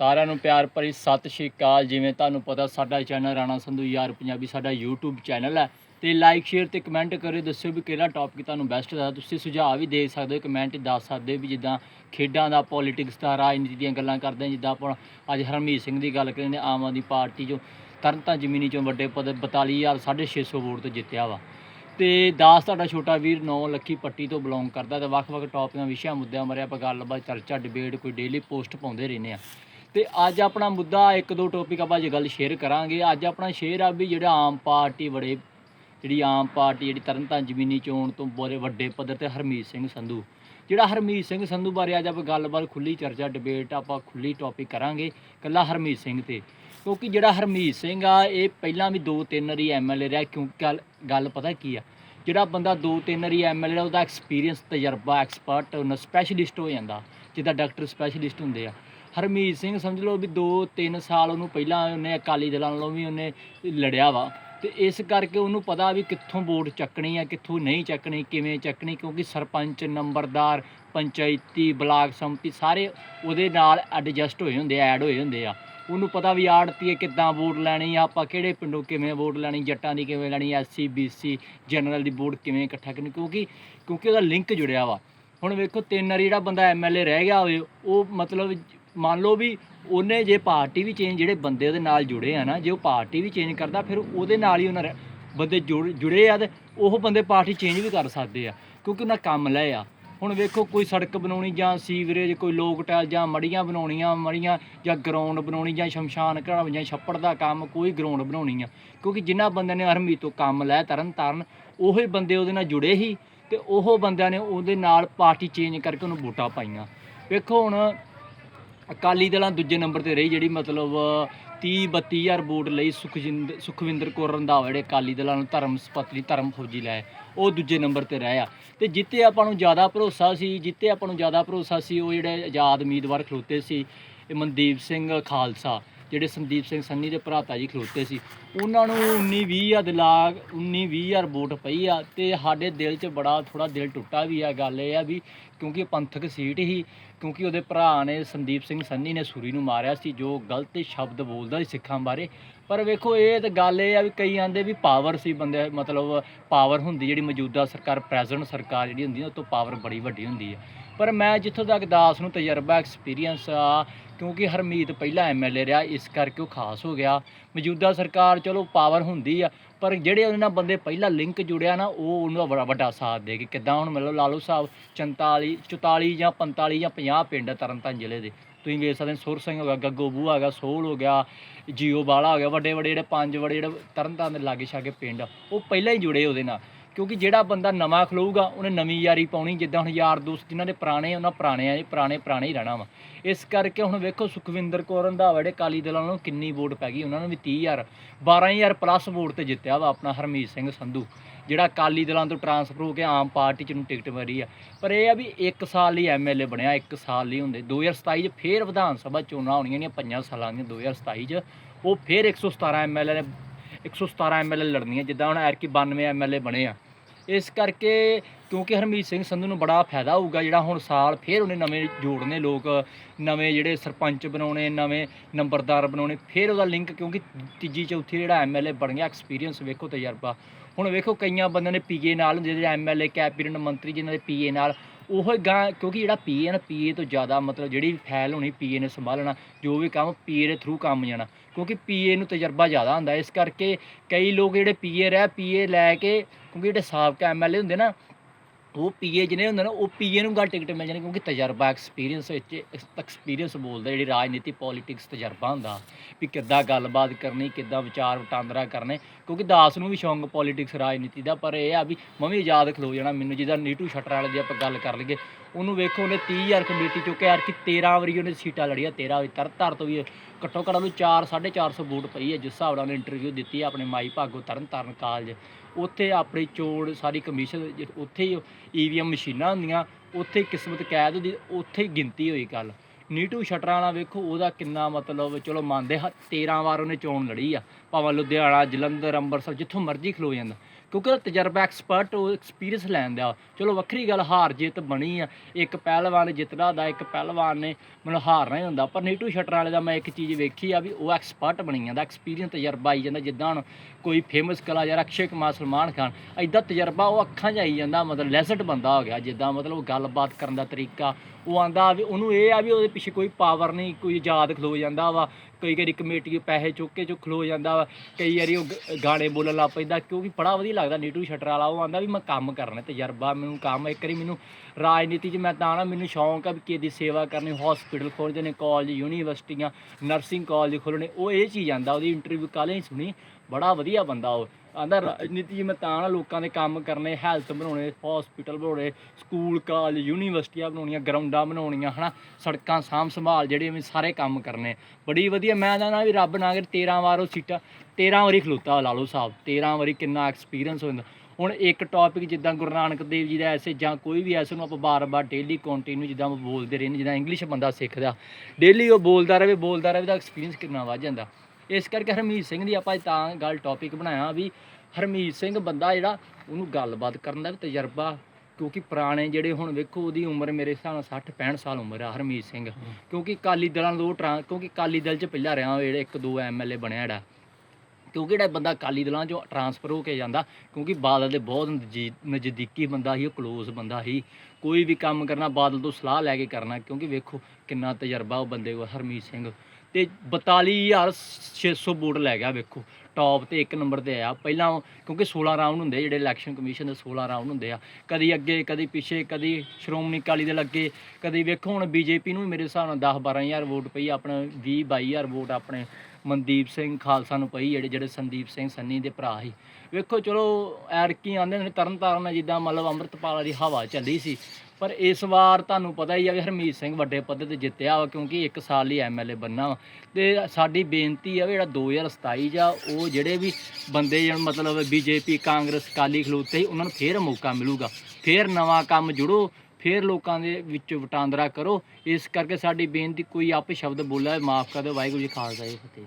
ਸਾਰਿਆਂ ਨੂੰ ਪਿਆਰ ਭਰੀ ਸਤਿ ਸ਼੍ਰੀ ਅਕਾਲ। ਜਿਵੇਂ ਤੁਹਾਨੂੰ ਪਤਾ, ਸਾਡਾ ਚੈਨਲ ਰਾਣਾ ਸੰਧੂ ਯਾਰ ਪੰਜਾਬੀ, ਸਾਡਾ YouTube ਚੈਨਲ ਹੈ। ਤੇ ਲਾਈਕ ਸ਼ੇਅਰ ਤੇ ਕਮੈਂਟ ਕਰਿਓ, ਦੱਸਿਓ ਵੀ ਕਿਹੜਾ ਟੌਪਿਕ ਤੁਹਾਨੂੰ ਬੈਸਟ ਲੱਗਦਾ। ਤੁਸੀਂ ਸੁਝਾਅ ਵੀ ਦੇ ਸਕਦੇ ਹੋ ਕਮੈਂਟ ਦੱਸ ਸਕਦੇ ਹੋ ਵੀ ਜਿੱਦਾਂ ਖੇਡਾਂ ਦਾ ਪੋਲਿਟਿਕਸ ਦਾ, ਰਾਜਨੀਤੀ ਦੀਆਂ ਗੱਲਾਂ ਕਰਦੇ ਹਾਂ। ਜਿੱਦਾਂ ਆਪਾਂ ਅੱਜ ਹਰਮੀਤ ਸਿੰਘ ਦੀ ਗੱਲ ਕਰੀਏ, ਆਮ ਆਦਮੀ ਪਾਰਟੀ ਚੋਂ ਤਰਨਤਾਰਨ ਜ਼ਮੀਨੀ ਚੋਂ ਵੱਡੇ ਪਦ 42000 650 ਵੋਟ ਤੋਂ ਜਿੱਤਿਆ ਵਾ। ਤੇ ਦਾਸ ਤੁਹਾਡਾ ਛੋਟਾ ਵੀਰ ਨੌ ਲੱਖੀ ਪੱਟੀ ਤੋਂ ਬਿਲੋਂਗ ਕਰਦਾ। ਤੇ ਵੱਖ-ਵੱਖ ਟੌਪਿਕਾਂ ਵਿਸ਼ਿਆਂ, ਮੁੱਦਿਆਂ ਬਾਰੇ ਆਪਾਂ ਗੱਲਬਾਤ, ਚਰਚਾ ਡਿਬੇਟ ਕੋਈ ਡੇਲੀ ਪੋਸਟ ਪਾਉਂਦੇ ਰਹਿੰਦੇ ਆ ਤੇ ਅੱਜ ਆਪਣਾ ਮੁੱਦਾ ਇੱਕ ਦੋ ਟੌਪਿਕ ਆਪਾਂ ਅੱਜ ਗੱਲ ਸ਼ੇਅਰ ਕਰਾਂਗੇ। ਅੱਜ ਆਪਣਾ ਸ਼ੇਅਰ ਆ ਵੀ ਜਿਹੜਾ ਆਮ ਪਾਰਟੀ ਬੜੇ, ਜਿਹੜੀ ਆਮ ਪਾਰਟੀ, ਜਿਹੜੀ ਤਰਨਤਾਰਨ ਜ਼ਮੀਨੀ ਚੋਣ ਤੋਂ ਬੜੇ ਵੱਡੇ ਪੱਧਰ ਤੇ ਹਰਮੀਤ ਸਿੰਘ ਸੰਧੂ। ਜਿਹੜਾ ਹਰਮੀਤ ਸਿੰਘ ਸੰਧੂ ਬਾਰੇ ਅੱਜ ਆਪਾਂ ਗੱਲਬਾਤ, ਖੁੱਲੀ ਚਰਚਾ ਡਿਬੇਟ ਆਪਾਂ ਖੁੱਲੀ ਟੌਪਿਕ ਕਰਾਂਗੇ ਕੱਲਾ ਹਰਮੀਤ ਸਿੰਘ ਤੇ। ਕਿਉਂਕਿ ਜਿਹੜਾ ਹਰਮੀਤ ਸਿੰਘ ਆ, ਇਹ ਪਹਿਲਾਂ ਵੀ ਦੋ ਤਿੰਨ ਵਾਰੀ ਐਮਐਲਏ ਰਿਹਾ, ਕਿਉਂਕਿ ਗੱਲ ਗੱਲ ਪਤਾ ਕੀ ਆ? ਜਿਹੜਾ ਬੰਦਾ ਦੋ ਤਿੰਨ ਵਾਰੀ ਐਮਐਲਏ ਦਾ ਉਹਦਾ ਐਕਸਪੀਰੀਅੰਸ ਤਜਰਬਾ ਐਕਸਪਰਟ ਉਹਨਾਂ ਸਪੈਸ਼ਲਿਸਟ ਹੋ ਜਾਂਦਾ। ਜਿੱਦਾਂ ਡਾਕਟਰ ਸਪੈਸ਼ਲਿਸਟ ਹੁੰਦੇ ਆ। ਹਰਮੀਤ ਸਿੰਘ ਸਮਝ ਲਓ ਵੀ 2-3 ਸਾਲ ਉਹਨੂੰ ਪਹਿਲਾਂ ਉਹਨੇ ਅਕਾਲੀ ਦਲਾਂ ਨਾਲੋਂ ਵੀ ਉਹਨੇ ਲੜਿਆ ਵਾ। ਤੇ ਇਸ ਕਰਕੇ ਉਹਨੂੰ ਪਤਾ ਵੀ ਕਿੱਥੋਂ ਵੋਟ ਚੱਕਣੀ ਆ, ਕਿੱਥੋਂ ਨਹੀਂ ਚੱਕਣੀ, ਕਿਵੇਂ ਚੱਕਣੀ, ਕਿਉਂਕਿ ਸਰਪੰਚ, ਨੰਬਰਦਾਰ, ਪੰਚਾਇਤੀ, ਬਲਾਕ ਸੰਮਤੀ ਸਾਰੇ ਉਹਦੇ ਨਾਲ ਐਡਜਸਟ ਹੋਏ ਹੁੰਦੇ ਆ ਐਡ ਹੋਏ ਹੁੰਦੇ ਆ। ਉਹਨੂੰ ਪਤਾ ਵੀ ਆੜਤੀਏ ਕਿੱਦਾਂ ਵੋਟ ਲੈਣੀ ਆ, ਆਪਾਂ ਕਿਹੜੇ ਪਿੰਡੋਂ ਕਿਵੇਂ ਵੋਟ ਲੈਣੀ, ਜੱਟਾਂ ਦੀ ਕਿਵੇਂ ਲੈਣੀ ਐਸਸੀ ਬੀਸੀ ਜਨਰਲ ਦੀ ਵੋਟ ਕਿਵੇਂ ਇਕੱਠਾ ਕਰਨੀ, ਕਿਉਂਕਿ ਕਿਉਂਕਿ ਉਹਦਾ ਲਿੰਕ ਜੁੜਿਆ ਵਾ। ਹੁਣ ਵੇਖੋ ਤਿੰਨ ਵਾਰੀ ਜਿਹੜਾ ਬੰਦਾ ਐਮਐਲਏ ਰਹਿ ਗਿਆ ਹੋਵੇ, ਉਹ ਮਤਲਬ ਮੰਨ ਲਓ ਵੀ ਉਹਨੇ ਜੇ ਪਾਰਟੀ ਵੀ ਚੇਂਜ ਜਿਹੜੇ ਬੰਦੇ ਉਹਦੇ ਨਾਲ ਜੁੜੇ ਆ ਨਾ, ਜੇ ਉਹ ਪਾਰਟੀ ਵੀ ਚੇਂਜ ਕਰਦਾ, ਫਿਰ ਉਹਦੇ ਨਾਲ ਹੀ ਉਹਨਾਂ ਰਹਿ- ਬੰਦੇ ਜੁੜ- ਜੁੜੇ ਆ ਤੇ ਉਹ ਬੰਦੇ ਪਾਰਟੀ ਚੇਂਜ ਵੀ ਕਰ ਸਕਦੇ ਆ, ਕਿਉਂਕਿ ਉਹਨਾਂ ਕੰਮ ਲਏ ਆ। ਹੁਣ ਵੇਖੋ ਕੋਈ ਸੜਕ ਬਣਾਉਣੀ ਜਾਂ ਸੀਵਰੇਜ, ਕੋਈ ਲੋਕ ਟੈਲ ਜਾਂ ਮੜੀਆਂ ਬਣਾਉਣੀਆਂ, ਮੜੀਆਂ ਜਾਂ ਗਰਾਊਂਡ ਬਣਾਉਣੀ ਜਾਂ ਸ਼ਮਸ਼ਾਨ ਘਾਟ ਜਾਂ ਛੱਪੜ ਦਾ ਕੰਮ, ਕੋਈ ਗਰਾਊਂਡ ਬਣਾਉਣੀ ਆ। ਕਿਉਂਕਿ ਜਿਨ੍ਹਾਂ ਬੰਦਿਆਂ ਨੇ ਹਰਮੀਤ ਤੋਂ ਕੰਮ ਲੈ ਤਰਨ ਤਾਰਨ ਉਹੀ ਬੰਦੇ ਉਹਦੇ ਨਾਲ ਜੁੜੇ ਹੀ ਤੇ ਉਹ ਬੰਦਿਆਂ ਨੇ ਉਹਦੇ ਨਾਲ ਪਾਰਟੀ ਚੇਂਜ ਕਰਕੇ ਉਹਨੂੰ ਵੋਟਾਂ ਪਾਈਆਂ। ਵੇਖੋ ਹੁਣ ਅਕਾਲੀ ਦਲਾਂ ਦੂਜੇ ਨੰਬਰ ਤੇ ਰਹੀ, ਜਿਹੜੀ ਮਤਲਬ 30 32000 ਵੋਟ ਲਈ ਸੁਖਜਿੰਦ, ਸੁਖਵਿੰਦਰ ਕੌਰ ਰੰਧਾਵਾ, ਜਿਹੜੇ ਅਕਾਲੀ ਦਲਾਂ ਨੂੰ ਧਰਮ ਸਪਤਲੀ ਧਰਮ ਫੌਜੀ ਲੈ ਉਹ ਦੂਜੇ ਨੰਬਰ ਤੇ ਰਹੇ ਆ। ਤੇ ਜਿੱਤੇ ਆਪਾਂ ਨੂੰ ਜ਼ਿਆਦਾ ਭਰੋਸਾ ਸੀ, ਜਿੱਤੇ ਆਪਾਂ ਨੂੰ ਜ਼ਿਆਦਾ ਭਰੋਸਾ ਸੀ, ਉਹ ਜਿਹੜੇ ਆਜ਼ਾਦ ਉਮੀਦਵਾਰ ਖਲੋਤੇ ਸੀ ਮਨਦੀਪ ਸਿੰਘ ਖਾਲਸਾ। ਜਿਹੜੇ ਸੰਦੀਪ ਸਿੰਘ ਸੰਨੀ ਦੇ ਭਰਾਤਾ ਜੀ ਖਲੋਤੇ ਸੀ, ਉਹਨਾਂ ਨੂੰ 19 20000 ਦੇ ਲਾਗ 19 20000 ਵੋਟ ਪਈ ਆ ਤੇ ਸਾਡੇ ਦਿਲ 'ਚ ਬੜਾ ਥੋੜਾ ਦਿਲ ਟੁੱਟਾ ਵੀ ਆ ਗੱਲ ਇਹ ਆ ਵੀ ਕਿਉਂਕਿ ਪੰਥਕ ਸੀਟ ਹੀ, ਕਿਉਂਕਿ ਉਹਦੇ ਭਰਾ ਨੇ ਸੰਦੀਪ ਸਿੰਘ ਸੰਨੀ ਨੇ ਸੂਰੀ ਨੂੰ ਮਾਰਿਆ ਸੀ, ਜੋ ਗਲਤ ਸ਼ਬਦ ਬੋਲਦਾ ਸੀ ਸਿੱਖਾਂ ਬਾਰੇ। ਪਰ ਵੇਖੋ, ਇਹ ਤਾਂ ਗੱਲ ਇਹ ਆ ਵੀ ਕਈ ਆਂਦੇ ਵੀ ਪਾਵਰ ਸੀ ਬੰਦੇ, ਮਤਲਬ ਪਾਵਰ ਹੁੰਦੀ ਜਿਹੜੀ ਮੌਜੂਦਾ ਸਰਕਾਰ ਪ੍ਰੈਜ਼ੈਂਟ ਸਰਕਾਰ ਜਿਹੜੀ ਹੁੰਦੀ ਉਹ ਤੋਂ ਪਾਵਰ ਬੜੀ ਵੱਡੀ ਹੁੰਦੀ ਹੈ ਪਰ ਮੈਂ ਜਿੱਥੋਂ ਤੱਕ ਦਾਸ ਨੂੰ ਤਜਰਬਾ ਐਕਸਪੀਰੀਅੰਸ ਆ ਕਿਉਂਕਿ ਹਰਮੀਤ ਪਹਿਲਾ ਐਮਐਲਏ ਰਿਹਾ ਇਸ ਕਰਕੇ ਉਹ ਖਾਸ ਹੋ ਗਿਆ। ਮੌਜੂਦਾ ਸਰਕਾਰ ਚਲੋ ਪਾਵਰ ਹੁੰਦੀ ਆ ਪਰ ਜਿਹੜੇ ਉਹਨਾਂ ਨਾਲ ਬੰਦੇ ਪਹਿਲਾਂ ਲਿੰਕ ਜੁੜਿਆ ਨਾ ਉਹ ਉਹਨੂੰ ਬੜਾ ਵੱਡਾ ਸਾਥ ਦੇ ਕੇ ਕਿੱਦਾਂ ਹੁਣ ਮਤਲਬ ਲਾਲੂ ਸਾਹਿਬ 44 44 ਜਾਂ 45 ਜਾਂ 50 ਪਿੰਡ ਆ ਤਰਨਤਾਰਨ ਜ਼ਿਲ੍ਹੇ ਦੇ। ਤੁਸੀਂ ਵੇਖ ਸਕਦੇ ਹੋ ਸੁਰ ਸਿੰਘ ਹੋ ਗਿਆ ਗੱਗੋ ਬੂਹਾ ਹੋ ਗਿਆ ਸੋਲ ਹੋ ਗਿਆ ਜੀਓ ਬਾਲਾ ਹੋ ਗਿਆ ਵੱਡੇ ਵੱਡੇ ਜਿਹੜੇ ਪੰਜ ਵੱਡੇ ਜਿਹੜੇ ਤਰਨਤਾਰਨ ਦੇ ਲਾਗੇ ਛਾਗੇ ਪਿੰਡ ਆ, ਉਹ ਪਹਿਲਾਂ ਹੀ ਜੁੜੇ ਉਹਦੇ ਨਾਲ। ਕਿਉਂਕਿ ਜਿਹੜਾ ਬੰਦਾ ਨਵਾਂ ਖਲੋਊਗਾ, ਉਹਨੇ ਨਵੀਂ ਯਾਰੀ ਪਾਉਣੀ, ਜਿੱਦਾਂ ਹੁਣ ਯਾਰ ਦੋਸਤ ਜਿਨ੍ਹਾਂ ਦੇ ਪੁਰਾਣੇ ਉਹਨਾਂ ਪੁਰਾਣੇ ਆ ਜੀ ਪੁਰਾਣੇ ਪੁਰਾਣੇ ਹੀ ਰਹਿਣਾ ਵਾ। ਇਸ ਕਰਕੇ ਹੁਣ ਵੇਖੋ ਸੁਖਵਿੰਦਰ ਕੌਰ ਰੰਧਾਵਾ ਜਿਹੜੇ ਕਾਲੀ ਦਲਾਂ ਨੂੰ ਕਿੰਨੀ ਵੋਟ ਪੈ ਗਈ, ਉਹਨਾਂ ਨੂੰ ਵੀ 30000 12000 ਪਲੱਸ ਵੋਟ ਤੇ ਜਿੱਤਿਆ ਵਾ ਆਪਣਾ ਹਰਮੀਤ ਸਿੰਘ ਸੰਧੂ। ਜਿਹੜਾ ਕਾਲੀ ਦਲਾਂ ਤੋਂ ਟਰਾਂਸਫਰ ਹੋ ਕੇ ਆਮ ਪਾਰਟੀ ਚ ਨੂੰ ਟਿਕਟ ਮਰੀ ਆ। ਪਰ ਇਹ ਆ ਵੀ 1 ਸਾਲ ਲਈ ਐਮਐਲਏ ਬਣਿਆ 1 ਸਾਲ ਲਈ ਹੁੰਦੇ। 2027 ਚ ਫੇਰ ਵਿਧਾਨ ਸਭਾ ਚੋਣਾਂ ਹੋਣੀਆਂ ਨੇ 5 ਸਾਲਾਂ ਦੀਆਂ 2027 ਚ। ਉਹ ਫੇਰ 117 ਐਮਐਲਏ ਨੇ 117 ਐਮਐਲਏ ਲੜਨੀਆਂ, ਜਿੱਦਾਂ ਹੁਣ ਐਰਕੀ 92 ਐਮਐਲਏ ਬਣੇ ਆ। ਇਸ ਕਰਕੇ ਕਿਉਂਕਿ ਹਰਮੀਤ ਸਿੰਘ ਸੰਧੂ ਨੂੰ ਬੜਾ ਫਾਇਦਾ ਹੋਊਗਾ, ਜਿਹੜਾ ਹੁਣ ਸਾਲ ਫੇਰ ਉਹਨੇ ਨਵੇਂ ਜੋੜਨੇ ਲੋਕ, ਨਵੇਂ ਜਿਹੜੇ ਸਰਪੰਚ ਬਣਾਉਣੇ, ਨਵੇਂ ਨੰਬਰਦਾਰ ਬਣਾਉਣੇ, ਫੇਰ ਉਹਦਾ ਲਿੰਕ ਕਿਉਂਕਿ ਤੀਜੀ ਚੌਥੀ ਜਿਹੜਾ ਐਮਐਲਏ ਬਣ ਗਿਆ ਐਕਸਪੀਰੀਅੰਸ ਵੇਖੋ ਤਜਰਬਾ। ਹੁਣ ਵੇਖੋ ਕਈਆਂ ਬੰਦਿਆਂ ਨੇ ਪੀਏ ਨਾਲ ਹੁੰਦੇ ਜਿਹੜੇ ਐਮਐਲਏ ਕੈਬਨਿਟ ਮੰਤਰੀ ਜਿਨ੍ਹਾਂ ਦੇ ਪੀਏ ਨਾਲ, ਉਹ ਗਾਂ, ਕਿਉਂਕਿ ਜਿਹੜਾ ਪੀਏ ਨਾ ਪੀਏ ਤੋਂ ਜ਼ਿਆਦਾ ਮਤਲਬ ਜਿਹੜੀ ਫਾਈਲ ਹੋਣੀ ਪੀਏ ਨੇ ਸੰਭਾਲਣਾ, ਜੋ ਵੀ ਕੰਮ ਪੀਏ ਦੇ ਥਰੂ ਕੰਮ ਜਾਣਾ। ਕਿਉਂਕਿ ਪੀਏ ਨੂੰ ਤਜਰਬਾ ਜ਼ਿਆਦਾ ਹੁੰਦਾ, ਇਸ ਕਰਕੇ ਕਈ ਲੋਕ ਜਿਹੜੇ ਪੀਏ ਰਹਿ, ਪੀਏ ਲੈ ਕੇ, ਕਿਉਂਕਿ ਜਿਹੜੇ ਸਾਬਕਾ ਐਮਐਲਏ ਹੁੰਦੇ ਨਾ, ਉਹ ਪੀਏ ਜਿਹਨੇ ਹੁੰਦੇ ਨਾ, ਉਹ ਪੀਏ ਨੂੰ ਗੱਲ ਟਿਕਟ ਮਿਲ ਜਾਣੀ ਕਿਉਂਕਿ ਤਜਰਬਾ ਐਕਸਪੀਰੀਅੰਸ ਵਿੱਚ ਐਕਸਪੀਰੀਅੰਸ ਬੋਲਦਾ ਜਿਹੜੀ ਰਾਜਨੀਤੀ ਪੋਲਿਟਿਕਸ ਤਜਰਬਾ ਹੁੰਦਾ, ਵੀ ਕਿੱਦਾਂ ਗੱਲਬਾਤ ਕਰਨੀ, ਕਿੱਦਾਂ ਵਿਚਾਰ ਵਟਾਂਦਰਾ ਕਰਨੇ, ਕਿਉਂਕਿ ਦਾਸ ਨੂੰ ਵੀ ਸ਼ੌਂਕ ਪੋਲਿਟਿਕਸ ਰਾਜਨੀਤੀ ਦਾ, ਪਰ ਇਹ ਆ ਵੀ ਮੈਂ ਵੀ ਆਜ਼ਾਦ ਖਲੋ ਜਾਣਾ ਮੈਨੂੰ, ਜਿਹਦਾ ਨੀਟੂ ਸ਼ਟਰ ਵਾਲੇ ਦੀ ਆਪਾਂ ਗੱਲ ਕਰ ਲਈਏ ਉਹਨੂੰ ਵੇਖੋ, ਉਹਨੇ 30000 ਕਮੇਟੀ ਚੋਂ ਯਾਰ ਕਿ 13 ਵਾਰੀ ਉਹਨੇ ਸੀਟਾਂ ਲੜੀਆਂ 13 ਵਾਰੀ ਤਰ ਤੋਂ ਵੀ ਘੱਟੋ ਘੱਟ ਉਹਨੂੰ 4 450 ਵੋਟ ਪਈ ਹੈ, ਜਿਸ ਹਿਸਾਬ ਨਾਲ ਉਹਨੇ ਇੰਟਰਵਿਊ ਦਿੱਤੀ ਹੈ ਆਪਣੇ ਮਾਈ ਭਾਗੋ ਤਰਨ ਤਾਰਨ ਕਾਲਜ ਉੱਥੇ ਆਪਣੀ ਚੋਣ ਸਾਰੀ ਕਮਿਸ਼ਨ ਉੱਥੇ ਹੀ ਈਵੀਐਮ ਮਸ਼ੀਨਾਂ ਹੁੰਦੀਆਂ, ਉੱਥੇ ਕਿਸਮਤ ਕੈਦ ਹੁੰਦੀ ਉੱਥੇ ਹੀ ਗਿਣਤੀ ਹੋਈ ਗੱਲ। ਨੀਟੂ ਸ਼ਟਰਾਂ ਵਾਲਾ ਵੇਖੋ, ਉਹਦਾ ਕਿੰਨਾ ਮਤਲਬ, ਚਲੋ ਮੰਨਦੇ ਹ 13 ਵਾਰ ਉਹਨੇ ਚੋਣ ਲੜੀ ਆ। ਭਾਵੇਂ ਲੁਧਿਆਣਾ, ਜਲੰਧਰ, ਅੰਮ੍ਰਿਤਸਰ, ਜਿੱਥੋਂ ਮਰਜ਼ੀ ਖਲੋ ਜਾਂਦਾ। ਕਿਉਂਕਿ ਉਹ ਤਜਰਬਾ ਐਕਸਪਰਟ ਉਹ ਐਕਸਪੀਰੀਅੰਸ ਲੈਣ ਦਾ ਚਲੋ ਵੱਖਰੀ ਗੱਲ, ਹਾਰ ਜਿੱਤ ਬਣੀ ਆ। ਇੱਕ ਪਹਿਲਵਾਨ ਜਿੱਤਦਾ ਦਾ ਇੱਕ ਪਹਿਲਵਾਨ ਨੇ ਮਤਲਬ ਹਾਰਨਾ ਹੀ ਹੁੰਦਾ। ਪਰ ਨੀਟੂ ਸ਼ਟਰ ਵਾਲੇ ਦਾ ਮੈਂ ਇੱਕ ਚੀਜ਼ ਵੇਖੀ ਆ ਵੀ ਉਹ ਐਕਸਪਰਟ ਬਣੀ ਜਾਂਦਾ ਐਕਸਪੀਰੀਅੰਸ ਤਜਰਬਾ ਆਈ ਜਾਂਦਾ। ਜਿੱਦਾਂ ਹੁਣ ਕੋਈ ਫੇਮਸ ਕਲਾ ਯਾਰ ਅਕਸ਼ੇ ਕੁਮਾਰ ਸਲਮਾਨ ਖਾਨ ਐਦਾਂ ਤਜਰਬਾ ਉਹ ਅੱਖਾਂ 'ਚ ਆਈ ਜਾਂਦਾ, ਮਤਲਬ ਲੈਸਟ ਬੰਦਾ ਹੋ ਗਿਆ। ਜਿੱਦਾਂ ਮਤਲਬ ਉਹ ਗੱਲਬਾਤ ਕਰਨ ਦਾ ਤਰੀਕਾ ਉਹ ਆਂਦਾ ਵੀ ਉਹਨੂੰ ਇਹ ਆ ਵੀ ਉਹਦੇ ਪਿੱਛੇ ਕੋਈ ਪਾਵਰ ਨਹੀਂ, ਕੋਈ ਯਾਦ ਖਲੋ ਜਾਂਦਾ ਵਾ, ਕਈ ਵਾਰੀ ਕਮੇਟੀ ਪੈਸੇ ਚੁੱਕ ਕੇ ਚੁੱਕ ਖਲੋ ਜਾਂਦਾ ਵਾ, ਕਈ ਵਾਰੀ ਉਹ ਗਾਣੇ ਬੋਲਣ ਲੱਗ ਪੈਂਦਾ, ਕਿਉਂਕਿ ਬੜਾ ਵਧੀਆ ਲੱਗਦਾ ਨੀਟੂ ਸ਼ਟਰ ਵਾਲਾ, ਉਹ ਆਂਦਾ ਵੀ ਮੈਂ ਕੰਮ ਕਰਨਾ ਤਜਰਬਾ ਮੈਨੂੰ ਕੰਮ ਇੱਕ ਵਾਰੀ ਮੈਨੂੰ ਰਾਜਨੀਤੀ 'ਚ ਮੈਂ ਤਾਂ ਨਾ ਮੈਨੂੰ ਸ਼ੌਂਕ ਆ ਵੀ ਕਿਸੇ ਦੀ ਸੇਵਾ ਕਰਨੀ ਹਸਪੀਟਲ ਖੋਲ੍ਹਦੇ ਨੇ ਕਾਲਜ ਯੂਨੀਵਰਸਿਟੀਆਂ ਨਰਸਿੰਗ ਕਾਲਜ ਖੋਲ੍ਹਣੇ, ਉਹ ਇਹ ਚੀਜ਼ ਆਂਦਾ, ਉਹਦੀ ਇੰਟਰਵਿਊ ਕੱਲ੍ਹ ਹੀ ਸੁਣੀ, ਬੜਾ ਵਧੀਆ ਬੰਦਾ ਉਹ। ਆਂਦਾ ਰਾਜਨੀਤੀ 'ਚ ਮੈਂ ਤਾਂ ਨਾ ਲੋਕਾਂ ਦੇ ਕੰਮ ਕਰਨੇ ਹੈਲਥ ਬਣਾਉਣੇ ਹਸਪੀਟਲ ਬਣਾਉਣੇ ਸਕੂਲ ਕਾਲਜ ਯੂਨੀਵਰਸਿਟੀਆਂ ਬਣਾਉਣੀਆਂ ਗਰਾਊਂਡਾਂ ਬਣਾਉਣੀਆਂ, ਹਨਾ? ਸੜਕਾਂ ਸਾਂਭ ਸੰਭਾਲ ਜਿਹੜੇ ਵੀ ਸਾਰੇ ਕੰਮ ਕਰਨੇ। ਬੜੀ ਵਧੀਆ, ਮੈਂ ਕਹਿੰਦਾ ਵੀ ਰੱਬ ਨਾ ਕਰੇ 13 ਵਾਰ ਉਹ ਸੀਟਾਂ 13 ਵਾਰੀ ਖਲੋਤਾ ਲਾ ਲਓ ਸਾਹਿਬ 13 ਵਾਰੀ ਕਿੰਨਾ ਐਕਸਪੀਰੀਅੰਸ ਹੁੰਦਾ ਹੁਣ ਇੱਕ ਟੌਪਿਕ ਜਿੱਦਾਂ ਗੁਰੂ ਨਾਨਕ ਦੇਵ ਜੀ ਦਾ ਐਸੇ ਜਾਂ ਕੋਈ ਵੀ ਐਸੇ ਨੂੰ ਆਪਾਂ ਬਾਰ-ਬਾਰ ਡੇਲੀ ਕੰਟੀਨਿਊ ਜਿੱਦਾਂ ਆਪਾਂ ਬੋਲਦੇ ਰਹਿੰਦੇ, ਜਿੱਦਾਂ ਇੰਗਲਿਸ਼ ਬੰਦਾ ਸਿੱਖਦਾ। ਡੇਲੀ ਉਹ ਬੋਲਦਾ ਰਹੇ ਬੋਲਦਾ ਰਹੇ ਤਾਂ ਐਕਸਪੀਰੀਅੰਸ ਕਿੰਨਾ ਵੱਧ ਜਾਂਦਾ। ਇਸ ਕਰਕੇ ਹਰਮੀਤ ਸਿੰਘ ਦੀ ਆਪਾਂ ਤਾਂ ਗੱਲ ਟੌਪਿਕ ਬਣਾਇਆ ਵੀ ਹਰਮੀਤ ਸਿੰਘ ਬੰਦਾ ਜਿਹੜਾ ਉਹਨੂੰ ਗੱਲਬਾਤ ਕਰਨ ਦਾ ਵੀ ਤਜਰਬਾ ਕਿਉਂਕਿ ਪੁਰਾਣੇ ਜਿਹੜੇ ਹੁਣ ਵੇਖੋ ਉਹਦੀ ਉਮਰ ਮੇਰੇ ਹਿਸਾਬ ਨਾਲ 60 65 ਸਾਲ ਉਮਰ ਆ ਹਰਮੀਤ ਸਿੰਘ। ਕਿਉਂਕਿ ਕਾਲੀ ਦਲਾਂ ਤੋਂ ਟਰਾਂ ਕਿਉਂਕਿ ਕਾਲੀ ਦਲ 'ਚ ਪਹਿਲਾਂ ਰਿਹਾ ਉਹ ਜਿਹੜੇ ਇੱਕ ਦੋ ਐਮਐਲਏ ਬਣਿਆ ਜਿਹੜਾ। ਕਿਉਂਕਿ ਜਿਹੜਾ ਬੰਦਾ ਅਕਾਲੀ ਦਲਾਂ ਚੋਂ ਟਰਾਂਸਫਰ ਹੋ ਕੇ ਜਾਂਦਾ ਕਿਉਂਕਿ ਬਾਦਲ ਦੇ ਬਹੁਤ ਨਜ਼ੀ- ਨਜ਼ਦੀਕੀ ਬੰਦਾ ਸੀ ਉਹ ਕਲੋਜ਼ ਬੰਦਾ ਸੀ। ਕੋਈ ਵੀ ਕੰਮ ਕਰਨਾ ਬਾਦਲ ਤੋਂ ਸਲਾਹ ਲੈ ਕੇ ਕਰਨਾ ਕਿਉਂਕਿ ਵੇਖੋ ਕਿੰਨਾ ਤਜਰਬਾ ਉਹ ਬੰਦੇ ਕੋਲ ਹਰਮੀਤ ਸਿੰਘ। ਤੇ 42600 ਵੋਟ ਲੈ ਗਿਆ ਵੇਖੋ। ਟੌਪ ਤੇ ਇੱਕ ਨੰਬਰ ਤੇ ਆਇਆ। ਪਹਿਲਾਂ ਕਿਉਂਕਿ 16 ਰਾਊਂਡ ਹੁੰਦੇ ਜਿਹੜੇ ਇਲੈਕਸ਼ਨ ਕਮਿਸ਼ਨ ਦੇ 16 ਰਾਊਂਡ ਹੁੰਦੇ ਆ। ਕਦੀ ਅੱਗੇ, ਕਦੀ ਪਿੱਛੇ, ਕਦੀ ਸ਼੍ਰੋਮਣੀ ਅਕਾਲੀ ਦਲ ਅੱਗੇ, ਕਦੀ ਵੇਖੋ ਹੁਣ ਬੀਜੇਪੀ ਨੂੰ ਵੀ ਮੇਰੇ ਹਿਸਾਬ ਨਾਲ 10 12000 ਵੋਟ ਪਈ ਆਪਣਾ 20 22000 ਵੋਟ ਆਪਣੇ ਮਨਦੀਪ ਸਿੰਘ ਖਾਲਸਾ ਨੂੰ ਪਈ ਜਿਹੜੇ ਜਿਹੜੇ ਸੰਦੀਪ ਸਿੰਘ ਸੰਨੀ ਦੇ ਭਰਾ ਸੀ। ਵੇਖੋ, ਚਲੋ ਐਰ ਕੀ ਆਂਦੇ ਨੇ ਤਰਨ ਤਾਰਨ ਜਿੱਦਾਂ ਮਤਲਬ ਅੰਮ੍ਰਿਤਪਾਲ ਦੀ ਹਵਾ ਚੱਲੀ ਸੀ। ਪਰ ਇਸ ਵਾਰ ਤੁਹਾਨੂੰ ਪਤਾ ਹੀ ਆ ਵੀ ਹਰਮੀਤ ਸਿੰਘ ਵੱਡੇ ਪੱਧਰ ਤੇ ਜਿੱਤਿਆ ਵਾ, ਕਿਉਂਕਿ ਇੱਕ ਸਾਲ ਲਈ ਐਮਐਲਏ ਬੰਨਾ ਵਾ। ਤੇ ਸਾਡੀ ਬੇਨਤੀ ਆ ਵੀ ਜਿਹੜਾ 2027 ਜਾਂ ਉਹ ਜਿਹੜੇ ਵੀ ਬੰਦੇ ਜਣ ਮਤਲਬ ਬੀਜੇਪੀ, ਕਾਂਗਰਸ, ਅਕਾਲੀ ਖਲੋਤੇ ਸੀ, ਉਹਨਾਂ ਨੂੰ ਫੇਰ ਮੌਕਾ ਮਿਲੂਗਾ। ਫੇਰ ਨਵਾਂ ਕੰਮ ਜੁੜੋ ਫਿਰ ਲੋਕਾਂ ਦੇ ਵਿੱਚ ਵਟਾਂਦਰਾ ਕਰੋ। ਇਸ ਕਰਕੇ ਸਾਡੀ ਬੇਨਤੀ, ਕੋਈ ਆਪ ਸ਼ਬਦ ਬੋਲਿਆ ਮਾਫ ਕਰ ਦਿਓ। ਵਾਹਿਗੁਰੂ ਜੀ ਖਾਲਸਾ ਜੀ ਫਤਿਹ।